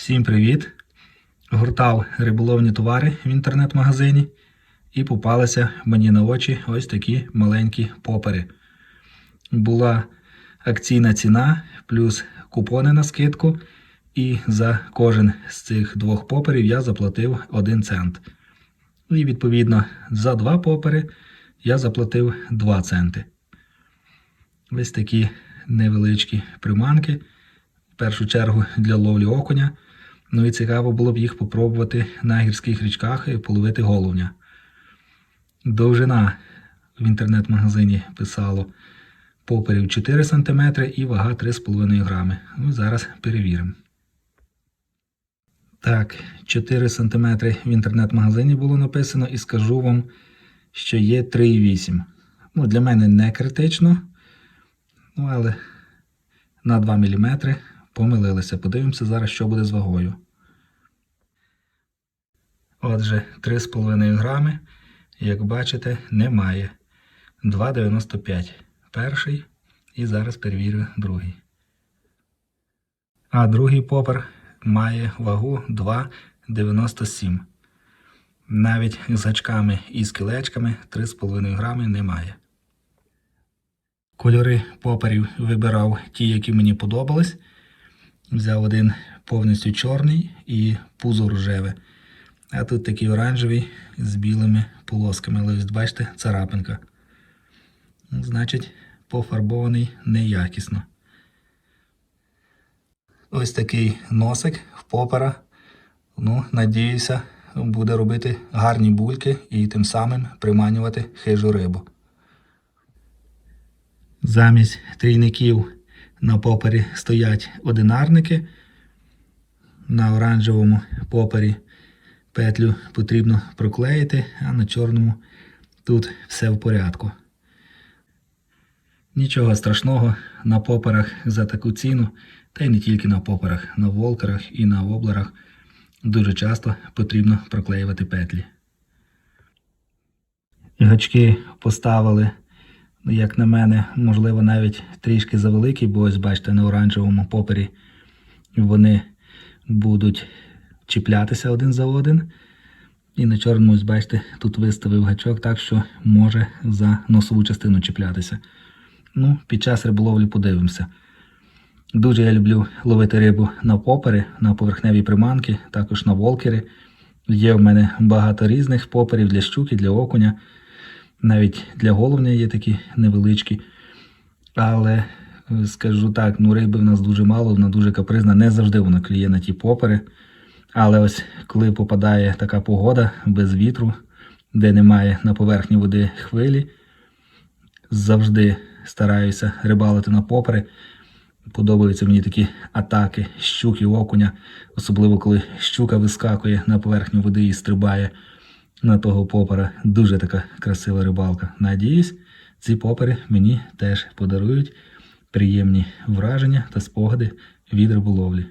Всім привіт! Гуртав риболовні товари в інтернет-магазині і попалися мені на очі ось такі маленькі попери. Була акційна ціна плюс купони на скидку, і за кожен з цих двох поперів я заплатив 1 цент. І відповідно за два попери я заплатив 2 центи. Ось такі невеличкі приманки. В першу чергу для ловлі окуня. Ну і цікаво було б їх попробувати на гірських річках і половити головня. Довжина в інтернет-магазині писало поперів 4 см і вага 3,5 грами. Ну, зараз перевіримо. Так, 4 см в інтернет-магазині було написано і скажу вам, що є 3,8. Ну, для мене не критично. Ну, але на 2 мм помилилися. Подивимося зараз, що буде з вагою. Отже, 3,5 грами, як бачите, немає. 2,95. Перший. І зараз перевірю другий. А другий попер має вагу 2,97. Навіть з гачками і з кілечками 3,5 грами немає. Кольори поперів вибирав ті, які мені подобались. Взяв один повністю чорний і пузо рожеве. А тут такий оранжевий з білими полосками. Але ось бачите, царапинка. Ну, Значить, пофарбований неякісно. Ось такий носик в попера. Ну, надіюся, буде робити гарні бульки і тим самим приманювати хижу рибу. Замість трійників на попері стоять одинарники. На оранжевому попері петлю потрібно проклеїти, а на чорному тут все в порядку. Нічого страшного на поперах за таку ціну, та й не тільки на поперах, на волкерах і на воблерах дуже часто потрібно проклеювати петлі. Гачки поставили як на мене, можливо, навіть трішки завеликі, бо ось бачите, на оранжевому попері вони будуть чіплятися один за один. І на чорному, ось бачите, тут виставив гачок, так що може за носову частину чіплятися. Ну, під час риболовлі подивимося. Дуже я люблю ловити рибу на попери, на поверхневі приманки, також на волкери. Є в мене багато різних поперів для щуки, для окуня. Навіть для головня є такі невеличкі. Але е, скажу так, ну риби в нас дуже мало, вона дуже капризна. Не завжди вона клює на ті попери. Але ось коли попадає така погода без вітру, де немає на поверхні води хвилі, завжди стараюся рибалити на попери. Подобаються мені такі атаки щуки, окуня, особливо коли щука вискакує на поверхню води і стрибає на того попера. Дуже така красива рибалка. Надіюсь, ці попери мені теж подарують приємні враження та спогади від риболовлі.